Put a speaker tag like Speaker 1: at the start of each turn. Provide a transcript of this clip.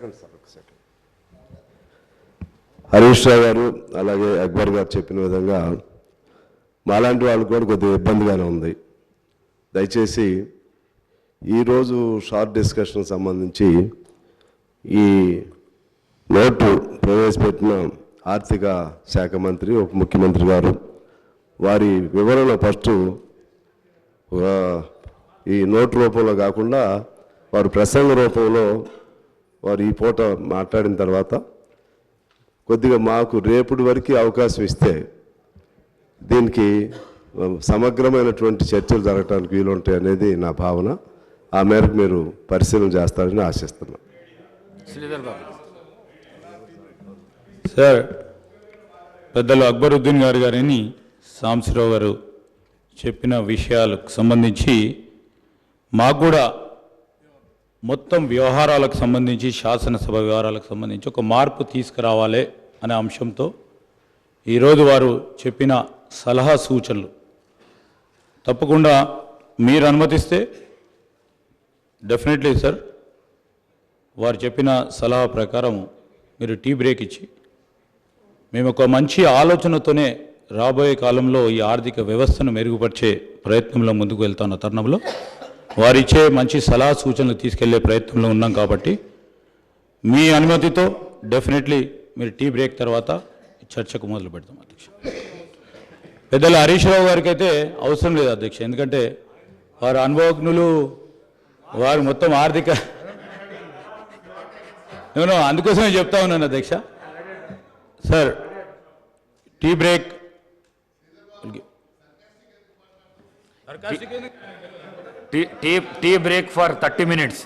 Speaker 1: Second sir ఒక second. Harish Rao గారు అలాగే అక్బర్ గారు చెప్పిన విధంగా మాలాంటి వాళ్ళు కూడా కొద్దిగా ఇబ్బందిగానే ఉంది. దయచేసి ఈరోజు షార్ట్ డిస్కషన్ సంబంధించి ఈ నోటు ప్రవేశపెట్టిన ఆర్థిక శాఖ మంత్రి ఉప ముఖ్యమంత్రి గారు వారి వివరణ ఫస్ట్ ఈ నోటు రూపంలో కాకుండా వారు ప్రసంగ రూపంలో వారు ఈ పూట మాట్లాడిన తర్వాత కొద్దిగా మాకు రేపటి వరకు అవకాశం ఇస్తే దీనికి సమగ్రమైనటువంటి చర్చలు జరగడానికి వీలుంటాయి అనేది నా భావన. ఆ మేరకు మీరు పరిశీలన చేస్తారని ఆశిస్తున్నాను
Speaker 2: సార్ పెద్దలు అక్బరుద్దీన్ గారు గారిని సాంబశివరావు గారు చెప్పిన విషయాలకు సంబంధించి మాకు కూడా మొత్తం వ్యవహారాలకు సంబంధించి శాసనసభ వ్యవహారాలకు సంబంధించి ఒక మార్పు తీసుకురావాలి అనే అంశంతో ఈరోజు వారు చెప్పిన సలహా సూచనలు. తప్పకుండా మీరు అనుమతిస్తే డెఫినెట్లీ సార్ వారు చెప్పిన సలహా ప్రకారం మీరు టీ బ్రేక్ ఇచ్చి మేము ఒక మంచి ఆలోచనతోనే రాబోయే కాలంలో ఈ ఆర్థిక వ్యవస్థను మెరుగుపరిచే ప్రయత్నంలో ముందుకు వెళ్తున్న తరుణంలో వారిచ్చే మంచి సలహా సూచనలు తీసుకెళ్ళే ప్రయత్నంలో ఉన్నాం కాబట్టి మీ అనుమతితో డెఫినెట్లీ మీరు టీ బ్రేక్ తర్వాత చర్చకు మొదలు పెడతాం అధ్యక్ష. పెద్దల హరీష్ రావు గారికి అయితే అవసరం లేదు అధ్యక్ష ఎందుకంటే వారు అనుభవజ్ఞులు వారు మొత్తం ఆర్థిక నేను అందుకోసమే చెప్తా ఉన్నాను అధ్యక్ష. Sir tea break.
Speaker 3: Tea tea tea break for thirty minutes